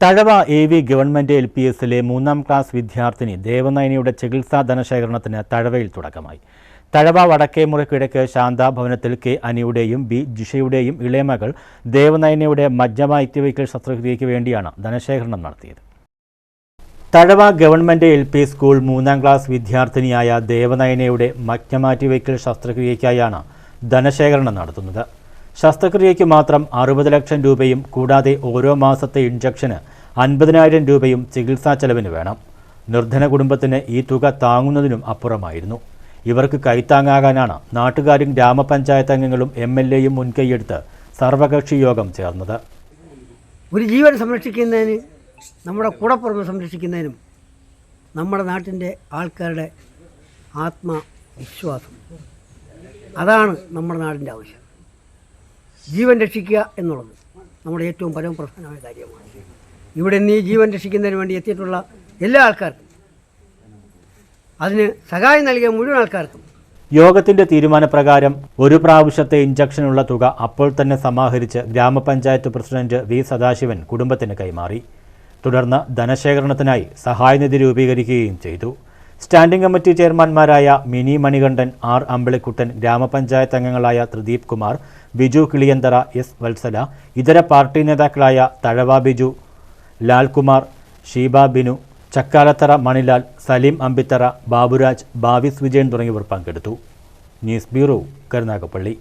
Thazhava A V government L P എസിലെ മൂന്നാം class വിദ്യാർത്ഥിനി ദേവനയനിയുടെ ചികിത്സാ ധനശേഖരണത്തിന് തഴവയിൽ തുടക്കമായി. തഴവ വടക്കേമുറി കിഴക്ക് ശാന്താ ഭവനത്തിൽ കെ അനിയുടെയും ബി ജിഷയുടെയും ഇളയമകൾ ദേവനയനയുടെ മജ്ജമ ഇത്യവയ്ക്കൽ ശസ്ത്രക്രിയയ്ക്ക് വേണ്ടിയാണ് ധനശേഖരണം നടത്തിയത്. Thazhava government L P school മൂന്നാം ക്ലാസ് വിദ്യാർത്ഥിനിയായ ദേവനയനയുടെ മജ്ജമാറ്റിവയ്ക്കൽ ശസ്ത്രക്രിയയ്ക്കായാണ് ധനശേഖരണം നടത്തുന്നത്. ശസ്ത്രക്രിയയ്ക്ക് മാത്രം അറുപത് ലക്ഷം രൂപയും കൂടാതെ ഓരോ മാസത്തെ ഇഞ്ചക്ഷന് അൻപതിനായിരം രൂപയും ചികിത്സാ ചെലവിന് വേണം. നിർധന കുടുംബത്തിന് ഈ തുക താങ്ങുന്നതിനും അപ്പുറമായിരുന്നു. ഇവർക്ക് കൈത്താങ്ങാകാനാണ് നാട്ടുകാരും ഗ്രാമപഞ്ചായത്ത് അംഗങ്ങളും എം എൽ എയും മുൻകൈയെടുത്ത് സർവകക്ഷി യോഗം ചേർന്നത്. ഒരു ജീവൻ സംരക്ഷിക്കുന്നതിന് നമ്മുടെ കൂടപ്പുറമെ സംരക്ഷിക്കുന്നതിനും നമ്മുടെ നാട്ടിന്റെ ആൾക്കാരുടെ ആത്മവിശ്വാസം. അതാണ് നമ്മുടെ നാടിന്റെ ആവശ്യം. ജീവൻ രക്ഷിക്കുക എന്നുള്ളത് നമ്മുടെ ഏറ്റവും പരമപ്രധാനമായ കാര്യമാണ്. ഇവിടെ നീ ജീവൻ രക്ഷിക്കുന്നതിന് വേണ്ടി എത്തിയിട്ടുള്ള എല്ലാ ആൾക്കാർക്കും അതിന് സഹായം നൽകിയ മുഴുവൻ ആൾക്കാർക്കും യോഗത്തിന്റെ തീരുമാനപ്രകാരം ഒരു പ്രാവശ്യത്തെ ഇഞ്ചക്ഷനുള്ള തുക അപ്പോൾ തന്നെ സമാഹരിച്ച് ഗ്രാമപഞ്ചായത്ത് പ്രസിഡന്റ് വി സദാശിവൻ കുടുംബത്തിന് കൈമാറി. തുടർന്ന് ധനശേഖരണത്തിനായി സഹായനിധി രൂപീകരിക്കുകയും ചെയ്തു. സ്റ്റാൻഡിംഗ് കമ്മിറ്റി ചെയർമാൻമാരായ മിനി മണികണ്ഠൻ ആർ അമ്പിളിക്കുട്ടൻ ഗ്രാമപഞ്ചായത്ത് അംഗങ്ങളായ ത്രിദീപ് കുമാർ ബിജു കിളിയന്തറ എസ് വത്സല ഇതര പാർട്ടി നേതാക്കളായ തഴവ ബിജു ലാൽകുമാർ ഷീബ ബിനു ചക്കാലത്തറ മണിലാൽ സലീം അമ്പിത്തറ ബാബുരാജ് ബാവിസ് വിജയൻ തുടങ്ങിയവർ പങ്കെടുത്തു. News bureau Karunagappally.